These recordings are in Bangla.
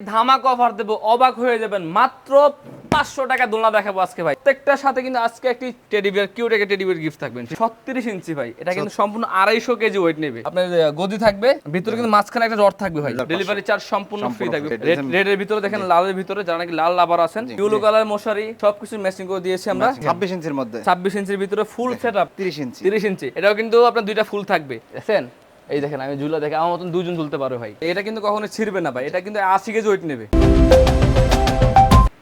ধামাক অফার দেবো অবাক হয়ে যাবেন। মাত্র পাঁচশো টাকা দোলনা দেখাবো আজকে ভাই। প্রত্যেকটার সাথে কিন্তু আজকে একটি টেডি বিয়ার কিউট একটা টেডি বিয়ার গিফট থাকবেন ছত্রিশ ইঞ্চি ভাই। এটা কিন্তু সম্পূর্ণ আড়াইশো কেজি ওয়েট নেবে। আপনার গদি থাকবে ভিতরে কিন্তু মাঝখানে একটা রড থাকবে ভাই। ডেলিভারি চার্জ সম্পূর্ণ ফ্রি থাকবে। রেডের ভিতরে দেখেন লালের ভিতরে যারা নাকি লাল লাভার আছেন ইউলো কালার মশারি সবকিছু ম্যাচিং করে দিয়েছি আমরা। ছাব্বিশ ইঞ্চির মধ্যে। ছাব্বিশ ইঞ্চির ভিতরে ফুল সেট আপ তিরিশ ইঞ্চি। তিরিশ ইঞ্চি। এটাও কিন্তু আপনার দুইটা ফুল থাকবে। দেখছেন এই দেখেন আমি ঝুলা দেখে আমার মতন দুজন ঝুলতে পারো ভাই। এটা কিন্তু কখনো ছিড়বে না ভাই এটা কিন্তু আশি কেজি ওয়েট নেবে।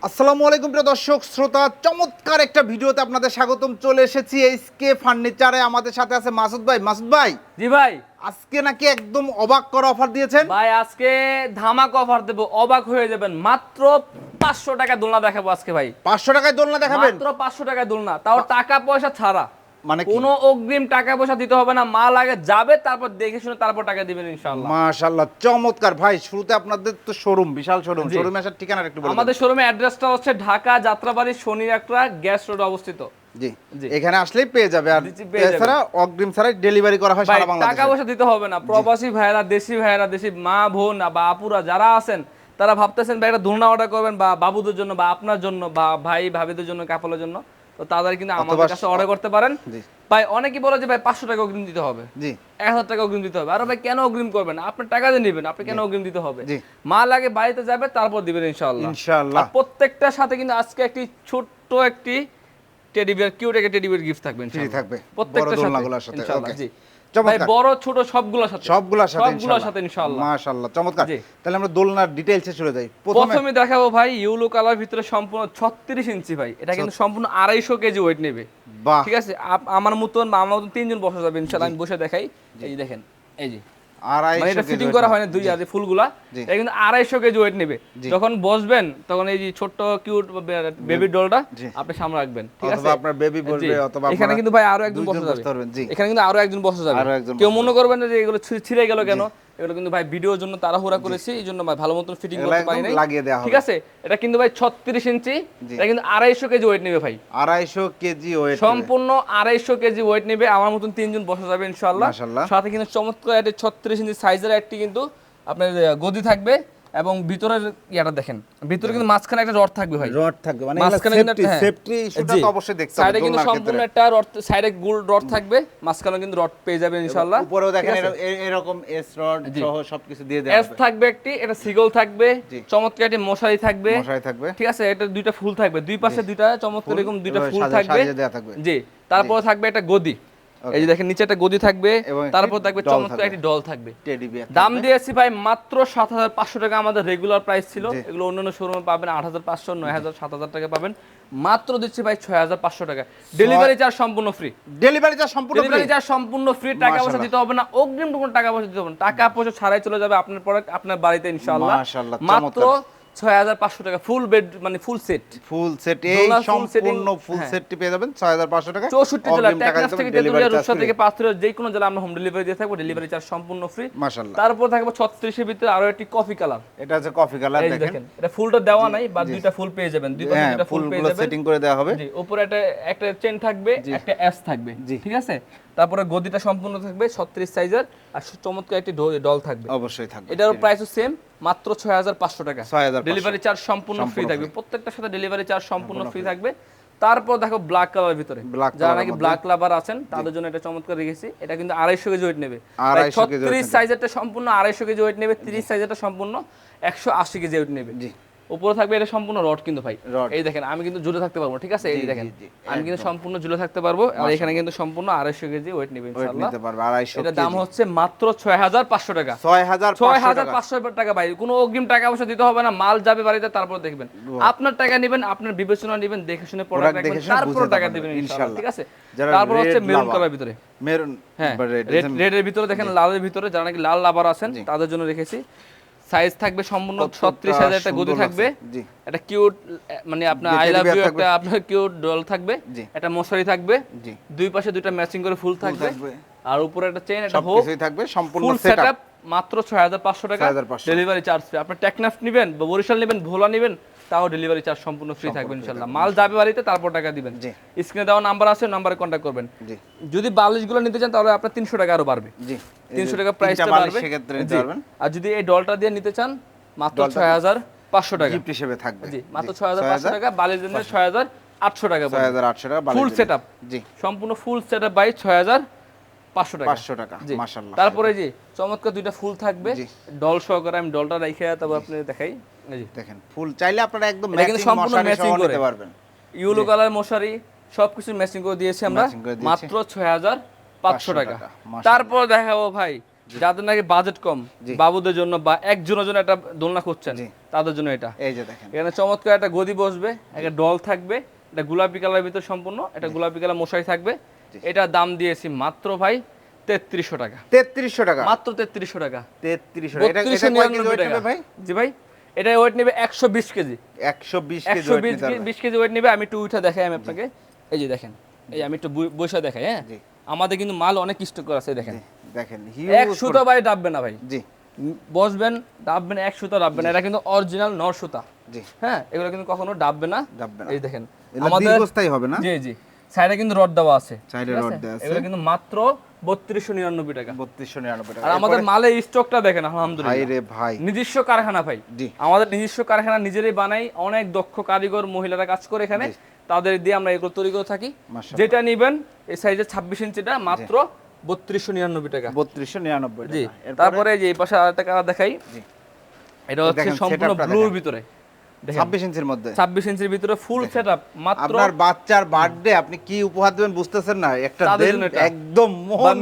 আসসালামু আলাইকুম প্রিয় দর্শক শ্রোতা চমৎকার একটা ভিডিওতে আপনাদের স্বাগতম। চলে এসেছি এইচকে ফার্নিচারে আমাদের সাথে আছে মাসুদ ভাই। মাসুদ ভাই জি ভাই। আজকে নাকি একদম অবাক করা অফার দিয়েছেন? ভাই আজকে ধামাক অফার দেবো অবাক হয়ে যাবেন। মাত্র পাঁচশো টাকা দোলনা দেখাবো আজকে ভাই। পাঁচশো টাকায় দোলনা দেখাবেন? মাত্র পাঁচশো টাকায় দোলনা তাও টাকা পয়সা ছাড়া। মানে? কোনো অগ্রিম টাকা পয়সা দিতে হবে না মাল আগে যাবে তারপর দেখে শুনে তারপর টাকা দিবেন ইনশাআল্লাহ। মাশাআল্লাহ চমৎকার। ভাই শুরুতে আপনাদের তো শোরুম বিশাল শোরুম। শোরুমে আসার ঠিকানা একটু বলুন আমাদের শোরুমে অ্যাড্রেসটা হচ্ছে ঢাকা যাত্রাবাড়ি শনি একটা গ্যাস রোড অবস্থিত। জি। এখানে আসলেই পেয়ে যাবে। আর। এছাড়া অগ্রিম ছাড়াই ডেলিভারি করা হয় সারা টাকা পয়সা দিতে হবে না। প্রবাসী ভাইয়েরা দেশি ভাইয়েরা দেশি মা বোন বা আপুরা যারা আছেন তারা ভাবতেছেন ভাই একটা দোলনা অর্ডার করবেন বা বাবুদের জন্য বা আপনার জন্য বা ভাই ভাবিদের জন্য কাপলের জন্য। তো তাদের কিন্তু আমাদের কাছে অর্ডার করতে পারেন। ভাই অনেকেই বলে যে ভাই পাঁচশো টাকা অগ্রিম দিতে হবে। জি। এক হাজার টাকা অগ্রিম দিতে হবে। আর ভাই কেন অগ্রিম করবেন? আপনি টাকা দিয়ে নেবেন আপনি কেন অগ্রিম দিতে হবে? মা মাল আগে বাড়িতে যাবে তারপর দিবেন ইনশাল্লাহ ইনশাল্লাহ প্রত্যেকটা প্রত্যেকটার সাথে কিন্তু আজকে একটি ছোট্ট একটি টেডি বিয়ার কিউট একটা টেডি বিয়ার গিফট থাকবে। থাকবে। প্রত্যেকটা সাথে জি। চমৎকার। বড় ছোট সবগুলোর সাথে। সবগুলোর সাথে সবগুলোর সাথে ইনশাআল্লাহ মাশাআল্লাহ চমৎকার। তাহলে আমরা দোলনার ডিটেইলসে চলে যাই। প্রথমে দেখাবো ভাই ইউলো কালার ভিতরে সম্পূর্ণ ছত্রিশ ইঞ্চি ভাই। এটা কিন্তু সম্পূর্ণ আড়াইশো কেজি ওয়েট নেবে। বাহ। ঠিক আছে? আমার মতন বা আমার মতন তিনজন বসে যাবে ইনশাআল্লাহ আমি বসে দেখাই। এই দেখেন এই যে। মানে এটা ফিটিং করা হয় না দুই আর ফুলগুলা। এটা কিন্তু আড়াইশো কেজি ওয়েট নেবে। যখন বসবেন তখন এই যে ছোট্ট কিউট বেবি ডলটা আপনি সামনে রাখবেন ঠিক আছে? আপনার বেবি বলবে অথবা এখানে কিন্তু ভাই আরও একজন বসে যাবে। এখানে কিন্তু আরও একজন বসে যাবে। কেউ মনে করবেন না যে এগুলো ছিঁড়ে গেল কেন? এগুলো কিন্তু ভাই ভিডিওর জন্য তাড়াহুড়া করেছি এই জন্য ভাই ভালো মতন ফিটিং করতে পারি নাই। লাগিয়ে দেওয়া ঠিক আছে? এটা কিন্তু ভাই ছত্রিশ ইঞ্চি এটা কিন্তু আড়াইশো কেজি ওয়েট নেবে ভাই। আড়াইশো কেজি ওয়েট সম্পূর্ণ আড়াইশো কেজি ওয়েট নেবে আমার মতন তিনজন বসা যাবে ইনশাআল্লাহ। সাথে কিন্তু চমৎকার একটা ছত্রিশ ইঞ্চি সাইজের একটি কিন্তু আপনার গদি থাকবে। এবং ভিতরের ইয়াটা দেখেন। ভিতরে কিন্তু মাঝখানে একটা রড থাকবে ভাই। রড থাকবে মানে মাঝখানে কিন্তু সেফটি একটা- সেফটি ইস্যুটা জি। তো অবশ্যই দেখতে হবে সাইডে কিন্তু সম্পূর্ণ একটা রড সাইডে গোল রড থাকবে মাঝখানে কিন্তু রড পেয়ে যাবেন ইনশাআল্লাহ। উপরেও দেখেন এরকম- এস রড সহ সবকিছু দিয়ে দেওয়া এস থাকবে একটি এটা সিগল থাকবে চমৎকার একটি মশারি থাকবে। মশারি থাকবে। ঠিক আছে এটা দুইটা ফুল থাকবে দুই পাশে দুইটা চমৎকার এরকম দুইটা ফুল থাকবে। সাজিয়ে দেওয়া থাকবে। জি তারপরে থাকবে একটা গদি। এই যে দেখেন নিচে একটা গদি থাকবে তারপর থাকবে চমৎকার। একটি ডল থাকবে। টেডি বিয়ার দাম দিয়েছি ভাই মাত্র সাত হাজার পাঁচশো টাকা আমাদের রেগুলার প্রাইস ছিল। এগুলো অন্যান্য শোরুমে পাবেন আট হাজার পাঁচশো নয় হাজার সাত হাজার টাকা পাবেন। মাত্র দিচ্ছি ভাই ছয় হাজার পাঁচশো টাকা। ডেলিভারি চার্জ সম্পূর্ণ ফ্রি ডেলিভারি চার্জ সম্পূর্ণ ডেলিভারি? চার্জ সম্পূর্ণ ফ্রি টাকা পয়সা দিতে হবে না। অগ্রিম কোনো টাকা পয়সা দিতে হবে না। টাকা পয়সা ছাড়াই চলে যাবে আপনার প্রোডাক্ট আপনার বাড়িতে ইনশাআল্লাহ। মাশাআল্লাহ, মাত্র চমৎকার। ছয় হাজার পাঁচশো টাকা ফুল বেড মানে ফুল সেট ফুল সেট এই সম্পূর্ণ ফুল হ্যাঁ। সেটটি পেয়ে যাবেন 6500 টাকা। চৌষট্টি জেলা অগ্রিম টেকনাফ থেকে তেতুলিয়া রূপসা থেকে পাঁচতুরিয়া যে কোনো জেলা আমরা হোম ডেলিভারি দিয়ে থাকব ডেলিভারি চার্জ সম্পূর্ণ ফ্রি মাশাআল্লাহ। তারপর থাকবে ছত্রিশের ভিতরে আরও একটি কফি কালার এটা হচ্ছে কফি কালার দেখেন। এটা ফুলটা দেওয়া নাই বা দুইটা ফুল পেয়ে যাবেন। দুই পাশে হ্যাঁ দুইটা ফুল পেয়ে যাবেন। সেটিং করে দেওয়া হবে। জি উপরে একটা একটা চেন থাকবে একটা এস থাকবে। ঠিক আছে? তারপরে গদিটা সম্পূর্ণ থাকবে ছত্রিশ সাইজের আর চমৎকার একটি ডল থাকবে। অবশ্যই থাকবে। এটার প্রাইসও সেম মাত্র ছয় হাজার পাঁচশো টাকা। 6500 ডেলিভারি চার্জ সম্পূর্ণ ফ্রি থাকবে। প্রত্যেকটার সাথে ডেলিভারি চার্জ সম্পূর্ণ ফ্রি থাকবে। তারপর দেখো ব্ল্যাক কালার ভিতরে। যারা নাকি ব্ল্যাক লাভার আছেন তাদের জন্য এটা চমৎকার রেখেছি। এটা কিন্তু আড়াইশো কেজি ওয়েট নেবে। 250 কেজি weight ছত্রিশ। সাইজেরটা সম্পূর্ণ আড়াইশো কেজি ওয়েট নেবে। তিরিশ সাইজেরটা সম্পূর্ণ একশো আশি কেজি ওয়েট নেবে। জি। উপরে থাকবে এটা সম্পূর্ণ রড কিন্তু ভাই। এই দেখেন আমি কিন্তু ঝুলে থাকতে পারব ঠিক আছে? এই দেখেন আমি কিন্তু সম্পূর্ণ ঝুলে থাকতে পারব আর এখানে কিন্তু সম্পূর্ণ আড়াইশো কেজি ওয়েট নেবে ইনশাআল্লাহ। 250 এটা দাম হচ্ছে মাত্র ছয় হাজার পাঁচশো টাকা। 6500 ছয় হাজার টাকা পাঁচশো টাকা ভাই কোনো অগ্রিম টাকা পয়সা দিতে হবে না মাল যাবে বাড়িতে তারপর দেখবেন। আপনার টাকা নেবেন আপনার বিবেচনা নেবেন দেখে শুনে প্রোডাক্ট তারপর টাকা দিবেন ইনশাআল্লাহ। ঠিক আছে? তারপর হচ্ছে মেরুন কালার ভিতরে। মেরুন হ্যাঁ রেড রেডের ভিতরে দেখেন লালের ভিতরে যারা নাকি লাল লাভার আছেন তাদের জন্য রেখেছি। সাইজ থাকবে সম্পূর্ণ কতটা ছত্রিশ হাজার একটা গদি থাকবে। জি। একটা কিউট মানে আপনার আই লাভ ইউ একটা আপনার কিউট ডল থাকবে জি। একটা মশারি থাকবে জি। দুই পাশে দুইটা ম্যাচিং করে ফুল থাকবে। আর উপরে একটা চেইন একটা হোক সবকিছুই থাকবে সম্পূর্ণ সেটআপ মাত্র 6500 টাকা। ডেলিভারি চার্জ আপনি টেকনাফ নেবেন বা বরিশাল নেবেন ভোলা নেবেন তাও ডেলিভারি চার্জ সম্পূর্ণ ফ্রি থাকবে ইনশাআল্লাহ। মাল যাবে বাড়িতে তারপর টাকা দিবেন। জি। স্ক্রিনে দেওয়া নাম্বার আছে নাম্বারে কন্ট্যাক্ট করবেন। জি। যদি বালিশগুলো নিতে চান তাহলে আপনার 300 টাকা আরও বাড়বে। জি। 300 টাকা প্রাইসটা বাড়বে। আর যদি এই ডলটা দিয়ে নিতে চান মাত্র ছয় হাজার পাঁচশো টাকা। গিফট হিসেবে থাকবে। জি মাত্র ছয় হাজার পাঁচশো টাকা বালিশ জন্য ছয় হাজার আটশো টাকা ছয় হাজার আটশো টাকা ফুল সেট আপ জি। সম্পূর্ণ ফুল সেট আপ বাই ছয় হাজার পাঁচশো টাকা। পাঁচশো টাকা জি। তারপরে যে চমৎকার দুইটা ফুল থাকবে। ডল সহকারে আমি ডলটা তারপর আপনি দেখাই। দেখেন ফুল চাইলে আপনারা একদম ম্যাচিং সম্পূর্ণ সহ করে। নিতে পারবেন। ইউলো কালার মশারি সবকিছু ম্যাচিং করে দিয়েছি আমরা। মাত্র ছয় হাজার পাঁচশো 500 টাকা তারপর দেখাবো ভাই যাদের নাকি বাজেট কম বাবুদের জন্য বা একজনের জন্য একটা দোলনা করছেন। তাদের জন্য এটা। এই যে দেখেন। এখানে চমৎকার একটা গদি বসবে একটা ডল থাকবে এটা গোলাপি কালারের ভিতর সম্পূর্ণ এটা গোলাপি কালার মশারি থাকবে। এটা দাম দিয়েছি মাত্র ভাই তেত্রিশশো টাকা। তেত্রিশশো টাকা? মাত্র তেত্রিশশো টাকা। তেত্রিশশো টাকা। ভাই? জি ভাই এটা ওয়েট নেবে একশো বিশ কেজি। একশো বিশ একশো বিশ কেজি ওয়েট নেবে আমি একটু উঠে দেখাই আমি আপনাকে। এই যে দেখেন এই আমি একটু বই- দেখাই হ্যাঁ? আমাদের কিন্তু মাল অনেক স্টক আছে দেখেন। দেখেন এক সুতো ভাই ডাববে না ভাই। জি। বসবেন ডাববেন এক সুতো ডাববেন এটা কিন্তু অরিজিনাল নর সুতা। জি। হ্যাঁ এগুলো কিন্তু কখনো ডাববে না। ডাববে না। এই দেখেন দীর্ঘস্থায়ী হবে না? জি জি। সাইডে কিন্তু রড দেওয়া আছে সাইডে রড? দেওয়া আছে। এগুলো কিন্তু মাত্র বত্রিশশো নিরানব্বই টাকা। বত্রিশশো নিরানব্বই টাকা। আর আমাদের মালের স্টকটা দেখেন ভাই আলহামদুলিল্লাহ রে ভাই। নিজস্ব কারখানা ভাই। জি। আমাদের নিজস্ব কারখানা নিজেরই বানাই অনেক দক্ষ কারিগর মহিলারা কাজ করে এখানে। তাদের দিয়ে আমরা এগুলো তৈরি করে থাকি। মাশাআল্লাহ। যেটা নিবেন এই সাইজের ছাব্বিশ ইঞ্চিটা মাত্র বত্রিশশো নিরানব্বই টাকা। বত্রিশশো নিরানব্বই জি। টাকা। তারপরে এই যে এই পাশে আরেকটা কালার দেখাই। জি। এটা হচ্ছে সম্পূর্ণ ব্লুর ভিতরে। ছাব্বিশ ইঞ্চির মধ্যে। ছাব্বিশ ইঞ্চির ভিতরে ফুল সেট মাত্র আপনার বাচ্চার বার্থডে আপনি কি উপহার দেবেন বুঝতেছেন না। একটা তাদের দেন জন্য এটা। একদম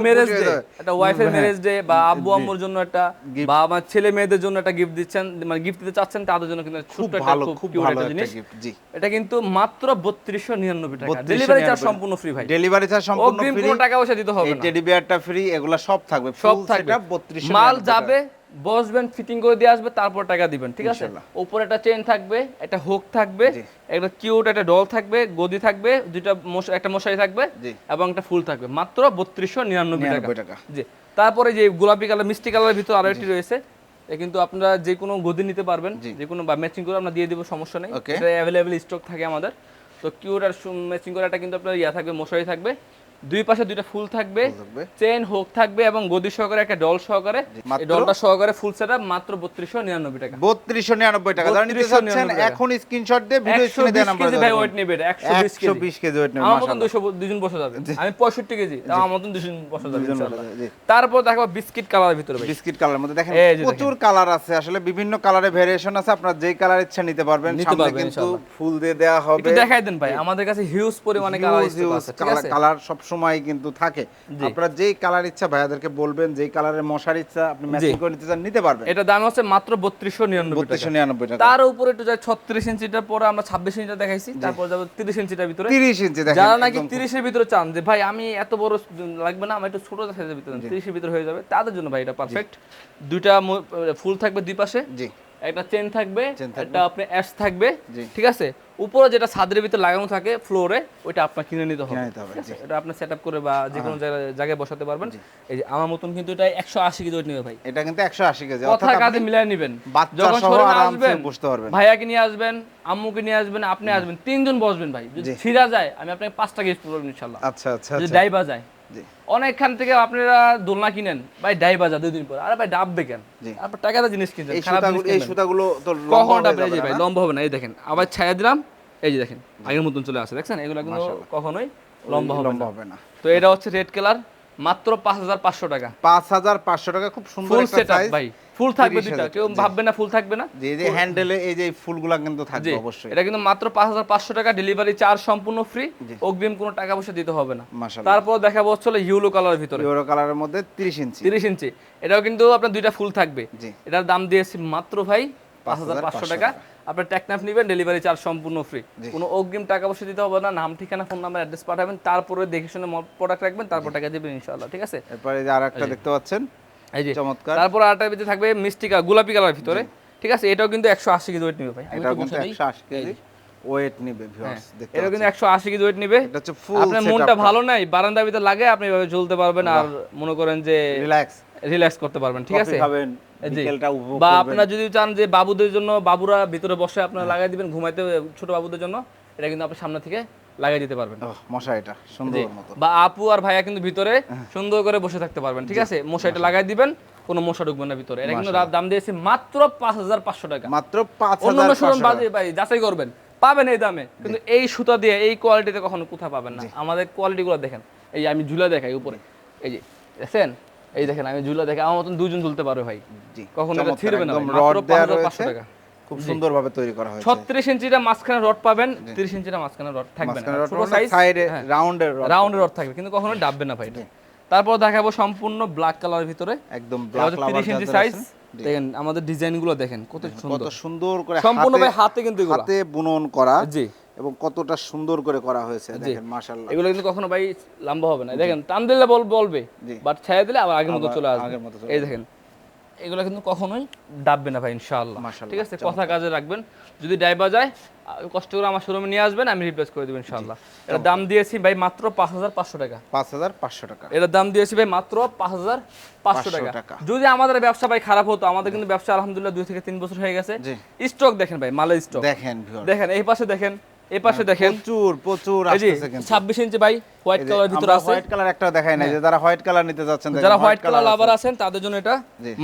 ম্যারেজ ডে যাবে। একটা ওয়াইফের হ্যাঁ। ম্যারেজ ডে বা আব্বু আম্মুর জন্য একটা বা আমার ছেলে মেয়েদের জন্য একটা গিফট দিচ্ছেন মানে গিফট দিতে চাচ্ছেন তাদের জন্য কিন্তু খুব ভালো খুব খুব ভালো একটা একটা গিফট জি। এটা কিন্তু মাত্র বত্রিশশো নিরানব্বই টাকা। ডেলিভারি চার্জ সম্পূর্ণ ফ্রি ভাই। ডেলিভারি চার্জ সম্পূর্ণ ফ্রি কোনো টাকা পয়সা দিতে হবে এই টেডি বিয়ারটা ফ্রি এগুলা সব থাকবে। সব থাকবে। 3299 মাল টাকা। বসবেন ফিটিং করে দিয়ে আসবে তারপর টাকা দিবেন ঠিক আছে? উপরে একটা চেন থাকবে একটা হুক থাকবে একটা কিউট একটা ডল থাকবে গদি থাকবে দুইটা একটা মশারি থাকবে এবং একটা ফুল থাকবে মাত্র বত্রিশশো নিরানব্বই টাকা। জি। তারপরে যে গোলাপি কালার মিষ্টি কালারের ভিতর আরও একটি রয়েছে এ কিন্তু আপনারা যে কোনো গদি নিতে পারবেন। যে কোনো বা ম্যাচিং করে আমরা দিয়ে দেবো সমস্যা নেই। এটা অ্যাভেলেবেল স্টক থাকে আমাদের। তো কিউট আর ম্যাচিং করে একটা কিন্তু আপনার ইয়া থাকবে মশারি থাকবে। দুই পাশে দুইটা ফুল থাকবে চেন হোক থাকবে এবং গদি সহকারে একটা ডল সহকারে। ডলটা সহকারে ফুল সেটআপ মাত্র বত্রিশশো নিরানব্বই টাকা। বত্রিশশো নিরানব্বই টাকা। যারা নিতে চাচ্ছেন এখন স্ক্রিনশট দিয়ে ভিডিও স্ক্রিনে দেওয়া বিশ কেজি ভাই ওয়েট নেবে এটা, একশো বিশ একশো কেজি। বিশ কেজি ওয়েট নেবে আমার মতন মাশাআল্লাহ। দুশো দুজন বসে যাবে। আমি পঁয়ষট্টি কেজি তাও আমার মতন দুজন বসে যাবে। তারপর দেখো বিস্কিট কালারের ভিতরে ভাই। বিস্কিট কালার মধ্যে দেখেন। প্রচুর কালার আছে। আসলে বিভিন্ন কালারের ভেরিয়েশন আছে আপনার যেই কালার ইচ্ছা নিতে পারবেন। সামনে কিন্তু ফুল দিয়ে দেওয়া হবে। একটু দেখাই দেন ভাই আমাদের কাছে হিউজ পরিমাণে কালার আছে কালার সব সময় কিন্তু থাকে। আপনারা যেই কালার ইচ্ছা ভাইয়াদেরকে বলবেন যেই কালারের মশার ইচ্ছা আপনি ম্যাচিং করে নিতে চান নিতে পারবেন। এটা দাম হচ্ছে মাত্র বত্রিশশো নিরানব্বই বত্রিশশো টাকা নিরানব্বই টাকা। তার উপরে একটু যায় ছত্রিশ ইঞ্চিটার পরে আমরা ছাব্বিশ ইঞ্চিটা দেখাইছি তারপর যাব তিরিশ ইঞ্চিটার ভিতরে। তিরিশ ইঞ্চি দেখেন যারা নাকি একদম তিরিশের ভিতরে চান যে ভাই আমি এত বড় লাগবে না আমার একটু ছোট সাইজের ভিতরে তিরিশের ভিতরে হয়ে যাবে। তাদের জন্য ভাই এটা পারফেক্ট দুইটা ফুল থাকবে দুই পাশে। জি। একটা চেন থাকবে একটা আপনি অ্যাশ থাকবে ঠিক আছে? উপরে যেটা ছাদের ভিতরে লাগানো থাকে ফ্লোরে ওইটা আপনার কিনে নিতে হবে। এটা আপনি সেট আপ করে বা যে কোনো জায়গায় বসাতে পারবেন। এই যে আমার মতন কিন্তু এটা একশো আশি কেজি ওয়েট নেবে ভাই। এটা কিন্তু একশো আশি কেজি কথা কাজে মিলাই নেবেন। যখন শোরুমে আসবেন বসতে পারবেন। ভাইয়াকে নিয়ে আসবেন আম্মুকে নিয়ে আসবেন আপনি আসবেন তিনজন বসবেন ভাই। যদি ছিঁড়া যায় আমি আপনাকে পাঁচটা গিফট করব ইনশাল্লাহ। আচ্ছা আচ্ছা যদি আচ্ছা। ডাইবা যায়। অনেকখান থেকে আপনারা দোলনা কিনেন ভাই ডাই বাজার দুই দিন পর। আরে ভাই ডাববে কেন জি। আপনার টাকাতে জিনিস কিনছেন এই সুতাগুলো তো কখন ডাববে এই ভাই লম্বা হবে না এই দেখেন। আবার ছায়া দিলাম এই যে দেখেন আগের মতন চলে আসে দেখছেন? এগুলো কিন্তু কখনোই লম্বা হবে না। তো এটা হচ্ছে রেড কালার মাত্র পাঁচ হাজার পাঁচশো টাকা। পাঁচ হাজার পাঁচশো টাকা খুব সুন্দর ফুল সেট ভাই। ফুল থাকবে দুইটা। কেউ ভাববে না ফুল থাকবে না? যে যে হ্যান্ডেলে এই যে ফুলগুলা কিন্তু থাকবে অবশ্যই। এটা কিন্তু মাত্র পাঁচ হাজার পাঁচশো টাকা ডেলিভারি চার্জ সম্পূর্ণ ফ্রি অগ্রিম কোনো টাকা পয়সা দিতে হবে না। তারপর দেখাবো হচ্ছে ইউলো কালারের ভিতরে। ইউরো কালারের মধ্যে 30 ইঞ্চি তিরিশ ইঞ্চি এটাও কিন্তু আপনার দুইটা ফুল থাকবে। এটার দাম দিয়েছি মাত্র ভাই পাঁচ হাজার পাঁচশো টাকা। আপনার নেবেন ডেলিভারি চার্জ সম্পূর্ণ ফ্রি কোনো অগ্রিম টাকা পয়সা দিতে হবে না নাম ঠিকানা ফোন নাম্বার অ্যাড্রেস পাঠাবেন তারপরে দেখে শুনে প্রোডাক্ট রাখবেন তারপর টাকা দেবেন ইনশাআল্লাহ ঠিক আছে? এরপরে যে আরেকটা দেখতে পাচ্ছেন এই যে। চমৎকার। তারপর আরেকটার ভিতরে থাকবে মিষ্টি কালার গোলাপি কালার ভিতরে ঠিক আছে? এটাও কিন্তু একশো আশি কেজি ওয়েট নেবে ভাই। আমি এটা একটু কিন্তু দিই। 180 কেজি ওয়েট নিবে ভিউয়ার্স দেখতে এটাও কিন্তু একশো আশি কেজি ওয়েট নেবে। এটা হচ্ছে ফুল আপনার মনটা ভালো নাই বারান্দার ভিতরে লাগে আপনি এভাবে চলতে পারবেন আর মনে করেন যে রিল্যাক্স রিল্যাক্স করতে পারবেন ঠিক আছে? খাবেন। বা আপনারা যদি চান যে বাবুদের জন্য বাবুরা ভিতরে বসে আপনারা লাগাই দিবেন ঘুমাইতে ছোট বাবুদের জন্য এটা কিন্তু আপনি সামনে থেকে লাগাই দিতে পারবেন। মশা এটা সুন্দর মতো। বা আপু আর ভাইয়া কিন্তু ভিতরে সুন্দর করে বসে থাকতে পারবেন ঠিক আছে? মশাইটা লাগাই দিবেন কোনো মশা ঢুকবে না ভিতরে। এটা কিন্তু দাম দিয়েছি মাত্র পাঁচ হাজার পাঁচশো টাকা। মাত্র পাঁচ হাজার শোরুম ভাই যাচাই করবেন। পাবেন এই দামে কিন্তু এই সুতা দিয়ে এই কোয়ালিটিতে কখনো কোথাও পাবেন না। আমাদের কোয়ালিটিগুলো দেখেন। এই আমি ঝুলা দেখাই উপরে। এই যে দেখছেন? এই দেখেন আমি ঝুলা দেখে আমার মতন দুজন ঝুলতে পারবে ভাই। কখনো ছিঁড়বে না রড দেওয়া রয়েছে। টাকা। খুব সুন্দরভাবে তৈরি করা হয়েছে। ছত্রিশ ইঞ্চিটা মাঝখানে রড পাবেন তিরিশ ইঞ্চিটা মাঝখানে রড থাকবে না। ছোট সাইজ সাইডে রাউন্ডের রড রাউন্ড রড থাকবে। কিন্তু কখনো ডাববে না ভাই তারপর দেখাবো সম্পূর্ণ ব্ল্যাক কালারের ভিতরে। একদম ব্ল্যাক তিরিশ ইঞ্চি সাইজ দেখেন আমাদের ডিজাইনগুলো দেখেন কত সুন্দর কত সুন্দর। করে সম্পূর্ণ ভাই হাতে- হাতে কিন্তু এগুলো। হাতে বুনন করা। জি। এবং কতটা সুন্দর করে করা হয়েছে দেখেন মাশাআল্লাহ। এগুলো কিন্তু কখনো ভাই লম্বা হবে না। দেখেন টান দিলে বল বলবে বাট ছেড়ে দিলে আবার আগের মতো চলে আসবে। আগের মতো এই দেখেন এগুলো কিন্তু কখনোই ডাববে না ভাই ইনশাআল্লাহ। ঠিক আছে? কথা কাজে রাখবেন। যদি ডাইবা যায় কষ্ট করে আমার শোরুমে নিয়ে আসবেন আমি রিপ্লেস করে দেবো ইনশাআল্লাহ। এটার দাম দিয়েছি ভাই মাত্র পাঁচ হাজার পাঁচশো টাকা। পাঁচ হাজার পাঁচশো টাকা। এটার দাম দিয়েছি ভাই মাত্র পাঁচ হাজার পাঁচশো টাকা। টাকা। যদি আমাদের ব্যবসা ভাই খারাপ হতো আমাদের কিন্তু ব্যবসা আলহামদুলিল্লাহ দুই থেকে তিন বছর হয়ে গেছে। জি। স্টক দেখেন ভাই মালের স্টক দেখেন দেখেন এই পাশে দেখেন এই পাশে দেখেন। প্রচুর প্রচুর আসতেছে কিন্তু। ছাব্বিশ ইঞ্চি ভাই হোয়াইট কালার ভিতরে আছে। হোয়াইট কালার একটা দেখাই নাই যে যারা হোয়াইট কালার নিতে যাচ্ছেন যারা হোয়াইট কালার লাভার আছেন তাদের জন্য এটা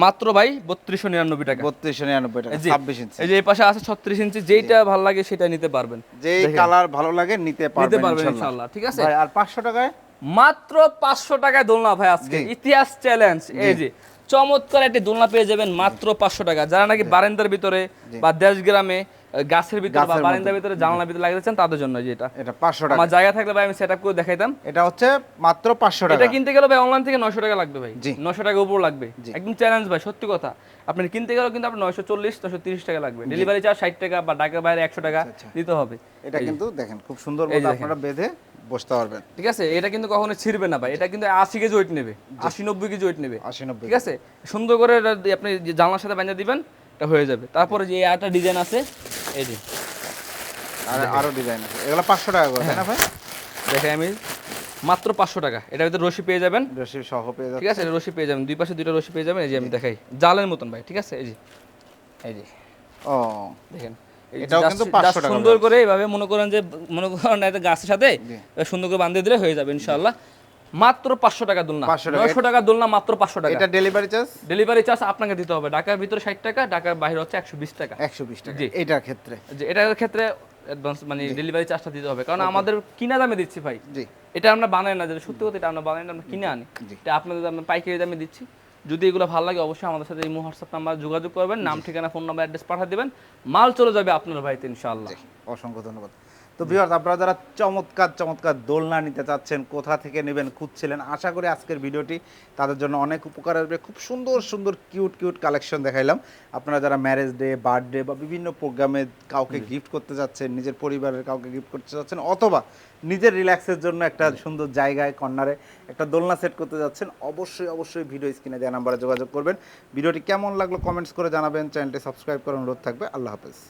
মাত্র ভাই বত্রিশশো নিরানব্বই টাকা। বত্রিশশো নিরানব্বই টাকা জি। ছাব্বিশ ইঞ্চি। এই যে এই পাশে আছে ছত্রিশ ইঞ্চি যেইটা ভালো লাগে সেটা নিতে পারবেন। যেই কালার ভালো লাগে নিতে পারবেন ইনশাআল্লাহ ঠিক আছে? ভাই আর পাঁচশো টাকায়? মাত্র পাঁচশো টাকায় দোলনা ভাই আজকে। ইতিহাস চ্যালেঞ্জ এই যে চমৎকার একটি দোলনা পেয়ে যাবেন মাত্র পাঁচশো টাকা। যারা নাকি বারান্দার ভিতরে বা দেশ গ্রামে আহ, গাছের ভিতরে বা বারান্দার ভিতরে জানলার ভিতরে লাগিয়েছেন তাদের জন্য যেটা। এটা পাঁচশো টাকা। আমার জায়গা থাকলে ভাই আমি সেট করে দেখাইতাম। এটা হচ্ছে মাত্র পাঁচশো টাকা। এটা কিনতে গেলে ভাই অনলাইন থেকে নয়শো টাকা লাগবে ভাই। জি। নয়শো টাকা উপর লাগবে। একদম চ্যালেঞ্জ ভাই সত্যি কথা। আপনি কিনতে গেলেও কিন্তু আপনার চল্লিশ নয়শো তিরিশ টাকা লাগবে। ডেলিভারি চার্জ ষাট টাকা বা ঢাকার বাইরে একশো টাকা দিতে হবে। এটা কিন্তু দেখেন খুব সুন্দর মতো আপনারা বেঁধে বসতে পারবেন। ঠিক আছে? এটা কিন্তু কখনো ছিড়বে না ভাই। এটা কিন্তু আশি কেজি ওয়েট নেবে। আশি নব্বই কেজি ওয়েট নেবে। আশি নব্বই ঠিক আছে? সুন্দর করে আপনি যে জানলার সাথে বানিয়ে দিবেন এটা হয়ে যাবে। তারপরে যে একটা ডিজাইন আছে এই যে। আর আরও ডিজাইন আছে। এগুলো পাঁচশো টাকা করে তাই না ভাই? দেখে আমি মাত্র পাঁচশো টাকা। এটার ভিতরে রশি পেয়ে যাবেন। রশি সহ পেয়ে যাচ্ছে। ঠিক আছে এটা রশি পেয়ে যাবেন। দুই পাশে দুইটা রশি পেয়ে যাবেন। এই যে আমি দেখাই। জালের মতন ভাই ঠিক আছে? এই যে। এই যে। ও। দেখেন। এটাও কিন্তু 500 টাকা সুন্দর করে। এইভাবে মনে করেন যে মনে করেন একটা গাছের সাথে সুন্দর করে বাঁধিয়ে দিলে হয়ে যাবে ইনশাআল্লাহ। মাত্র পাঁচশো টাকা দোলনা। 500 টাকা। নয়শো টাকা দোলনা মাত্র পাঁচশো টাকা। এটা ডেলিভারি চার্জ ডেলিভারি চার্জ আপনাকে দিতে হবে। ঢাকার ভিতরে ষাট টাকা ঢাকার বাইরে হচ্ছে একশো বিশ টাকা। একশো বিশ টাকা। জি। এটার ক্ষেত্রে। যে এটার ক্ষেত্রে অ্যাডভান্স মানে ডেলিভারি চার্জটা দিতে হবে। কারণ আমাদের কিনা দামে দিচ্ছি ভাই। জি। এটা আমরা বানাই না যেটা সত্যি কথা এটা আমরা বানাই না আমরা কিনে আনি। এটা আপনাদের আমরা পাইকারি দামে দিচ্ছি। যদি এগুলো ভালো লাগে অবশ্যই আমাদের সাথে এই হোয়াটসঅ্যাপ নাম্বার যোগাযোগ করবেন। নাম ঠিকানা ফোন নাম্বার অ্যাড্রেস পাঠিয়ে দেবেন। মাল চলে যাবে আপনার বাড়িতে ইনশাআল্লাহ। অসংখ্য ধন্যবাদ। তো ভিউয়ার্স আপনারা যারা চমৎকার চমৎকার দোলনা নিতে চাচ্ছেন কোথা থেকে নেবেন খুঁজছিলেন আশা করি আজকের ভিডিওটি তাদের জন্য অনেক উপকার আসবে। খুব সুন্দর সুন্দর কিউট কিউট কালেকশন দেখাইলাম। আপনারা যারা ম্যারেজ ডে বার্থডে বা বিভিন্ন প্রোগ্রামে কাউকে গিফট করতে যাচ্ছেন নিজের পরিবারের কাউকে গিফট করতে যাচ্ছেন অথবা নিজের রিল্যাক্সের জন্য একটা সুন্দর জায়গায় কর্নারে একটা দোলনা সেট করতে যাচ্ছেন অবশ্যই অবশ্যই ভিডিও স্ক্রিনে দেওয়া নাম্বারে যোগাযোগ করবেন। ভিডিওটি কেমন লাগল কমেন্টস করে জানাবেন। চ্যানেলটি সাবস্ক্রাইব করার অনুরোধ থাকবে। আল্লাহ হাফেজ।